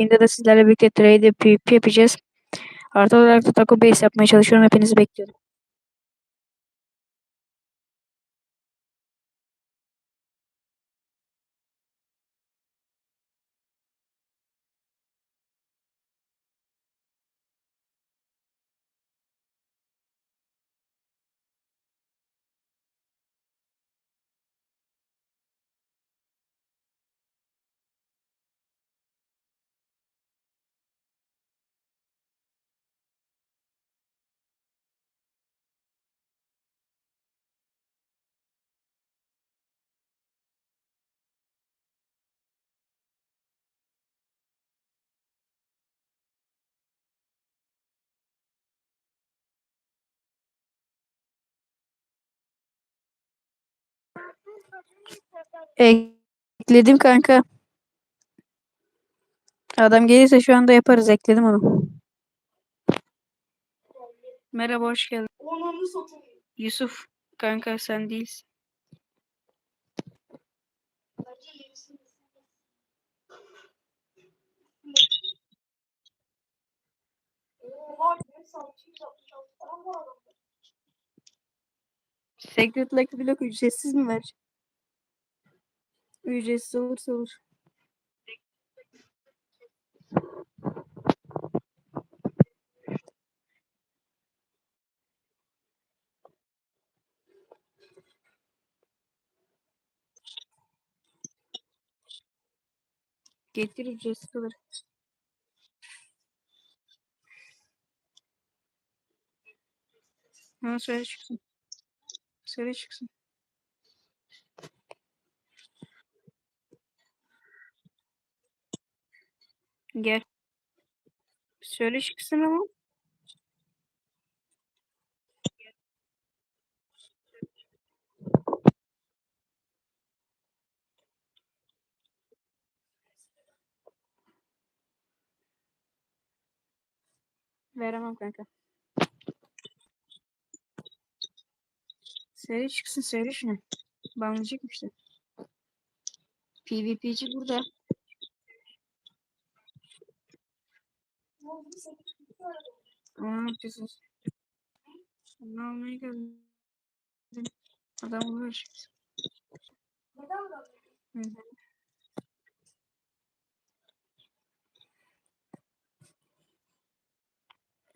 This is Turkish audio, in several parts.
yayında da sizlerle birlikte trade PvP yapacağız. Artı olarak da taco base yapmaya çalışıyorum. Hepinizi bekliyorum. Ekledim kanka. Adam gelirse şu anda yaparız. Ekledim onu. Merhaba hoş geldin. Yusuf kanka sen değilsin. Secret Lucky Block ücretsiz mi ver? Ücretsiz olursa olur. Getir ücretsiz olur. Ha söyle çıksın. Söyle çıksın. Gel. Söyle çıksın ama. Veremem kanka. Söyle çıksın söyle şunu. Banlayacak. PvP'ci burada. Bu bir sekiz kutu var. Ama ne yapacağız? Onu almaya. Adam olur. Neden böyle?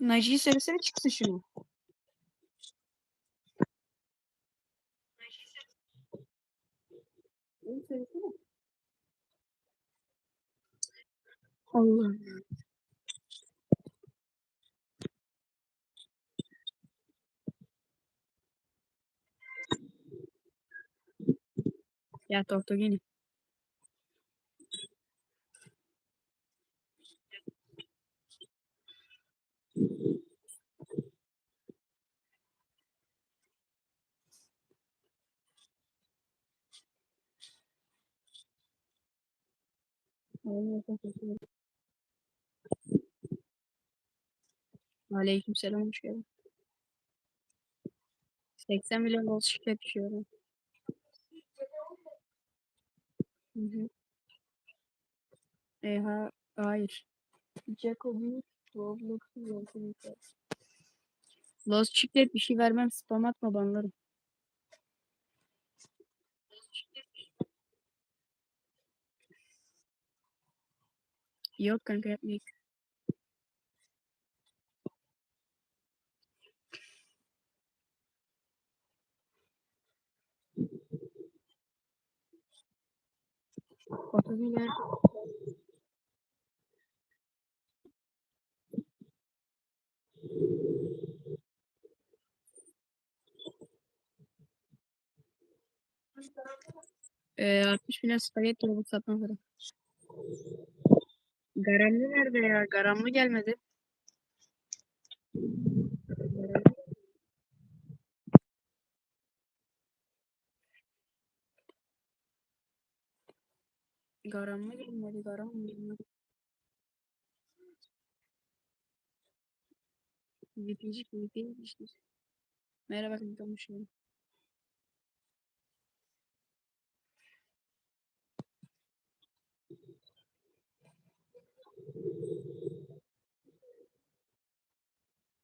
Naci'yi söylesene çıksın şunu. Onu söylesene. Allah. Ya Tortogini. Aleyküm selam hoş geldin. 80 milyon dolar şirket düşüyor. Hı hı. E, ha, hayır. Jacobi Roblox'u yolculuk Lost Chiclet bir şey vermem spam atma banlarım. Yok kanka yapmayayım. Otobüler. Ee, 60 milyon spagetti robot satmak üzere. Garamlı nerede ya? Garamlı gelmedi. Garam mı girmedi? Garam mı girmedi? VP'cik VP'ye geçtik. Merhaba kanka hoşum.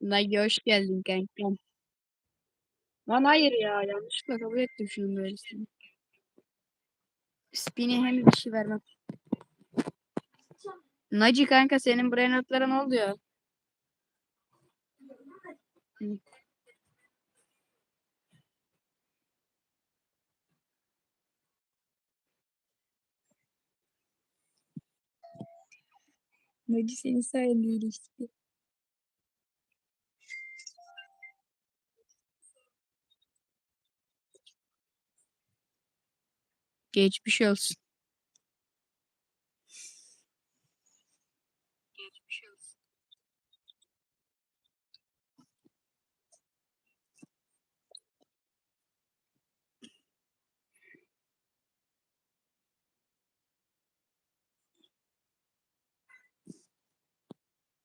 Nagi hoş geldin kankam. Lan hayır ya yanlışlıkla kabul ettim şunun böylesini. Spin'e hem bir şey vermem. Naci kanka senin brain notlara ne? Hı. Naci senin sayende iyileşti. Geçmiş olsun. Geçmiş olsun.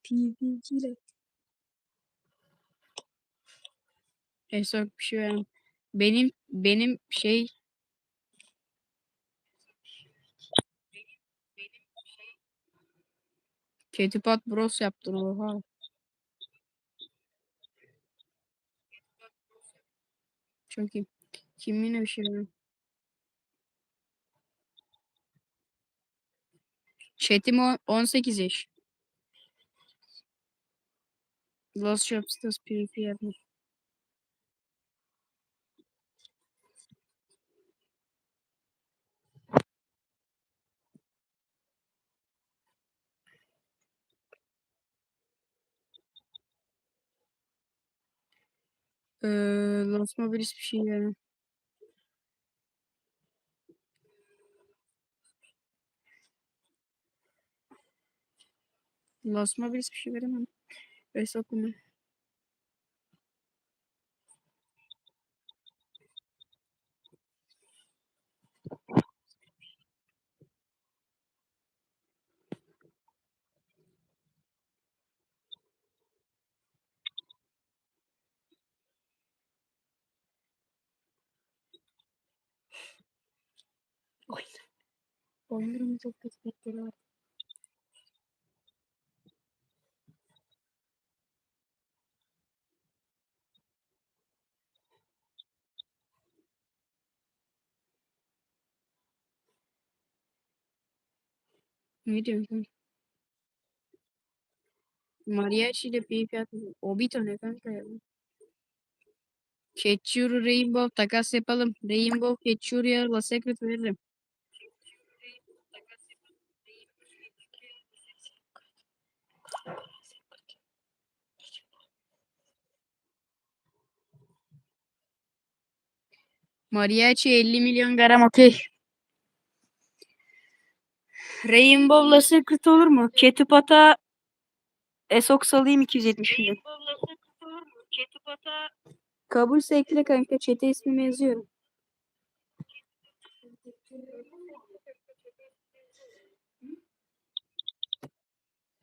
PvP'ciler. Esok bir şey vermem. Benim benim şey Ketipat Bros yaptın oha. Çok iyi. Kim yine bir şey. Chat'im o- 18 yaş. Lost Shopsters PvP yapma. Ee, Lost Mobilis bir şey vermem. Lost Mobilis bir şey veremem. Esok bunu. Onların çok destekleri var. Ne diyorsun? Mariachi ile PvP atma. Obito ne kanka ya? Ketchuru Rainbow takas yapalım. Rainbow Ketchuru'ya La Secret veririm. Mariachi 50 milyon gram okey. Rainbow La Secret olur mu? Ketupat'a Esok salayım 270 milyon. Kabulse ekle kanka. Çete ismimi yazıyorum.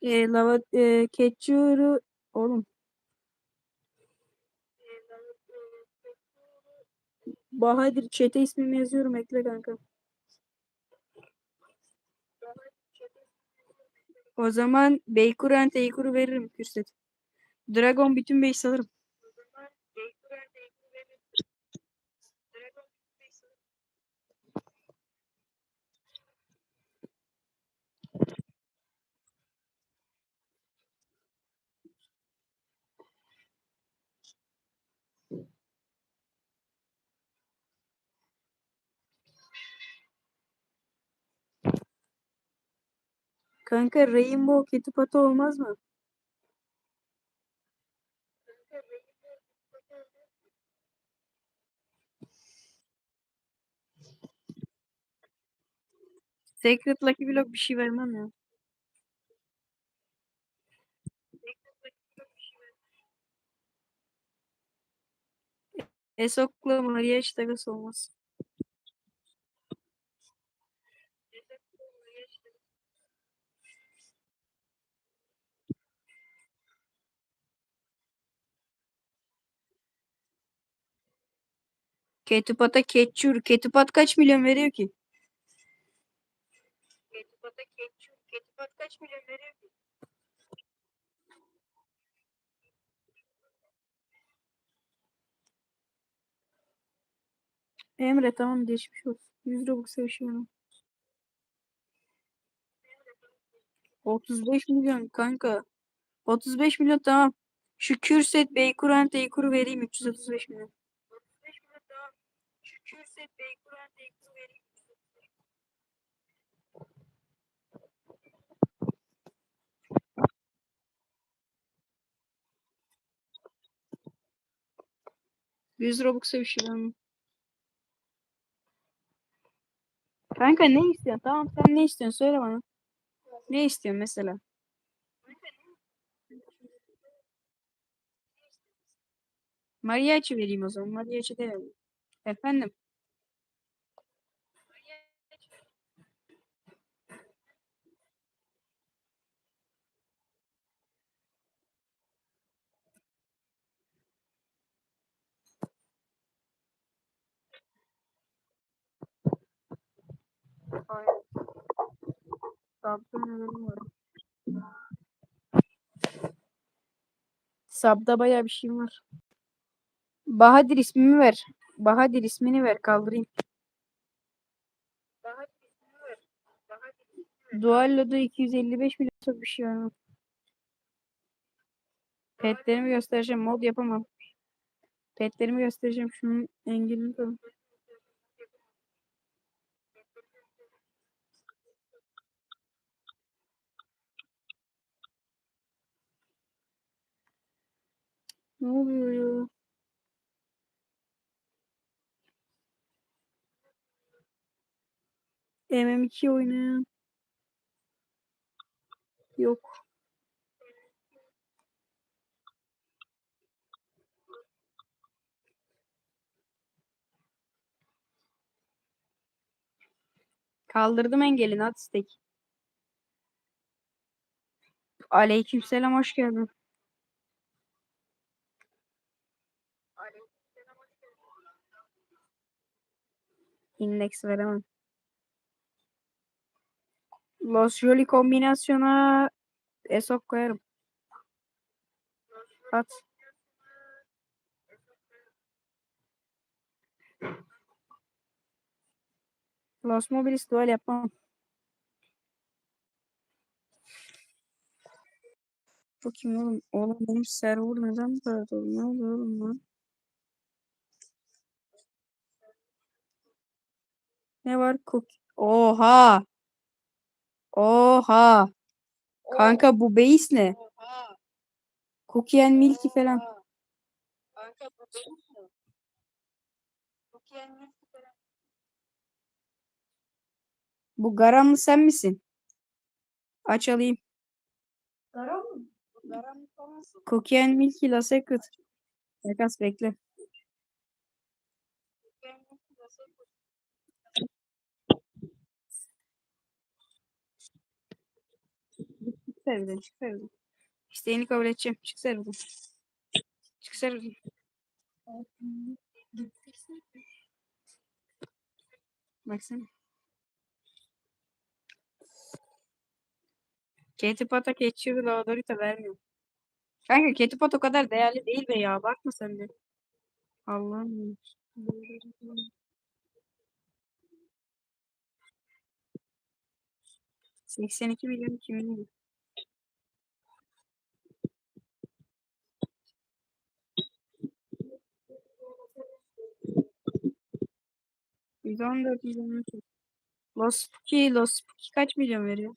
E, lava, e, Ketchuru oğlum. Bahadır çete ismimi yazıyorum ekle kanka. O zaman Beykuren Teykur'u veririm Kürset. Dragon bütün base alırım. Kanka Rainbow Ketupatı olmaz mı? Secret Lucky Block bir şey vermem ya. Esok'la Maria hiç takas olmaz. Ketupat'a Ketçur. Ketupat kaç milyon veriyor ki? Ketupat'a Ketçur. Ketupat kaç milyon veriyor ki? Emre tamam geçmiş olsun. 100 Robux sevişiyorum. 35 milyon kanka. 35 milyon tamam. Şu Kürset Beykur Anteykuru vereyim 335 milyon. 35 milyon tamam. Şu Kürset Beykuran Teykuru vereyim. 335 milyon. Yüz Robux sevişiyorum. Kanka ne istiyorsun? Tamam sen ne istiyorsun? Söyle bana. Ne istiyorsun mesela? Mariachi vereyim o zaman. Mariachi de vereyim. Efendim? Sabda nelerim var? Sabda bayağı bir şeyim var. Bahadır ismimi ver. Bahadır ismini ver kaldırayım. Duallo'da 255 milyon çok bir şey var. Petlerimi göstereceğim. Mod yapamam. Petlerimi göstereceğim. Şunun engelini koyayım. Ne oluyor ya? MM2 oynayan. Yok. Kaldırdım engelini at istek. Aleykümselam hoş geldin. Index veremem. Los Joli kombinasyona Esok koyarım. At. Los Mobilis dual yapmam. Bakayım oğlum. Oğlum benim server neden kadar dolu? Ne oluyor oğlum lan? Ne var? Cook. Oha. Oha. Kanka bu base ne? Cookie and Milky falan. Kanka bu base ne? Cookie and Milky falan. Bu Garamlı sen misin? Aç alayım. Garam mı? Garam olmasın? Cookie and Milky La Secret. Yakas bekle. Serverden, çık serverden. İsteğini kabul edeceğim. Çık serverden. Çık serverden. Baksana. Ketipata keçiyor Laudorita vermiyor. Kanka Ketipat o kadar değerli değil be ya. Bakma sen de. Allah'ım. 82 milyon kimin? Yüz on dört milyon. Los Spooky, Los Spooky kaç milyon veriyor?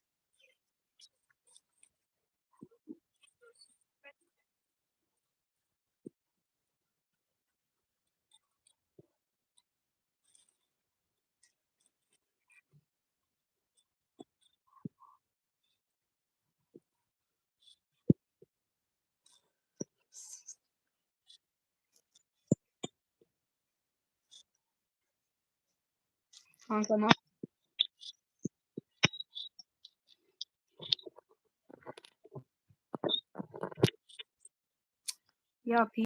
Kanka ne Ya